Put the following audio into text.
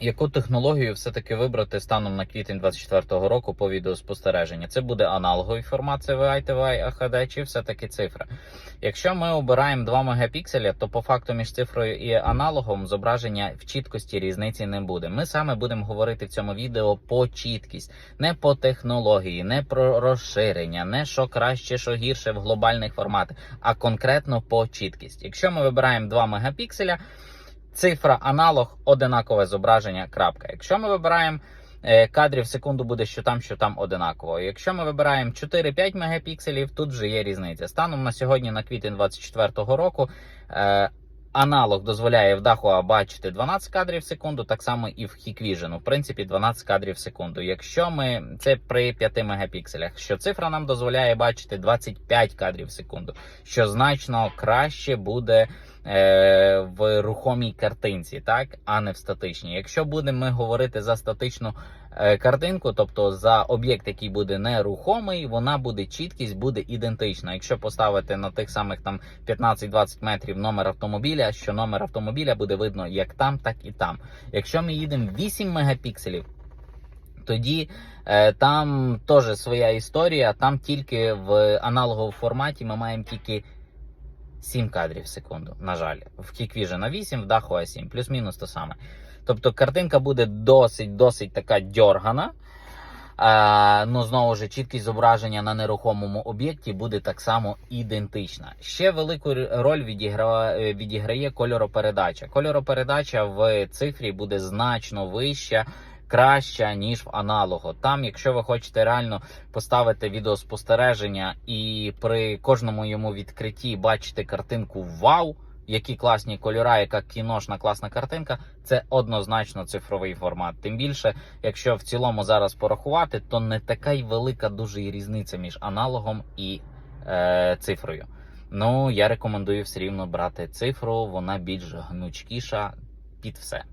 яку технологію все-таки вибрати станом на квітень 24-го року по відеоспостереженню? Це буде аналоговий формат CVI, TVI, HD чи все-таки цифра? Якщо ми обираємо 2 мегапікселя, то по факту між цифрою і аналогом зображення в чіткості різниці не буде. Ми саме будемо говорити в цьому відео по чіткість, не по технології, не про розширення, не що краще, що гірше в глобальних форматах, а конкретно по чіткість. Якщо ми вибираємо 2 мегапікселя, цифра аналог одинакове зображення. крапка. Якщо ми вибираємо е, кадрів в секунду, буде що там, що там одинаково. Якщо ми вибираємо 4-5 мегапікселів, тут вже є різниця. Станом на сьогодні, на квітень 24-го року, е, аналог дозволяє в Dahua бачити 12 кадрів в секунду, так само і в Hikvision. В принципі, 12 кадрів в секунду. Якщо ми це при 5 мегапікселях, що цифра нам дозволяє бачити 25 кадрів в секунду, що значно краще буде в рухомій картинці, так, а не в статичній. Якщо будемо ми говорити за статичну е, картинку, тобто за об'єкт, який буде нерухомий, вона буде чіткість буде ідентична. Якщо поставити на тих самих там 15-20 метрів номер автомобіля, що номер автомобіля буде видно як там, так і там. Якщо ми їдемо 8 мегапікселів. Тоді е, там теж своя історія. Там тільки в аналоговому форматі ми маємо тільки 7 кадрів в секунду. На жаль, в Hikvision на 8, в Dahua 7, плюс-мінус то саме. Тобто картинка буде досить досить така дьоргана. Е, ну, знову ж, чіткість зображення на нерухомому об'єкті буде так само ідентична. Ще велику роль відіграє, відіграє кольоропередача. Кольоропередача в цифрі буде значно вища. Краща ніж в аналогу. Там, якщо ви хочете реально поставити відеоспостереження і при кожному йому відкритті бачити картинку Вау, які класні кольора, яка кіношна класна картинка, це однозначно цифровий формат. Тим більше, якщо в цілому зараз порахувати, то не така й велика дуже і різниця між аналогом і е, цифрою. Ну, я рекомендую все рівно брати цифру, вона більш гнучкіша під все.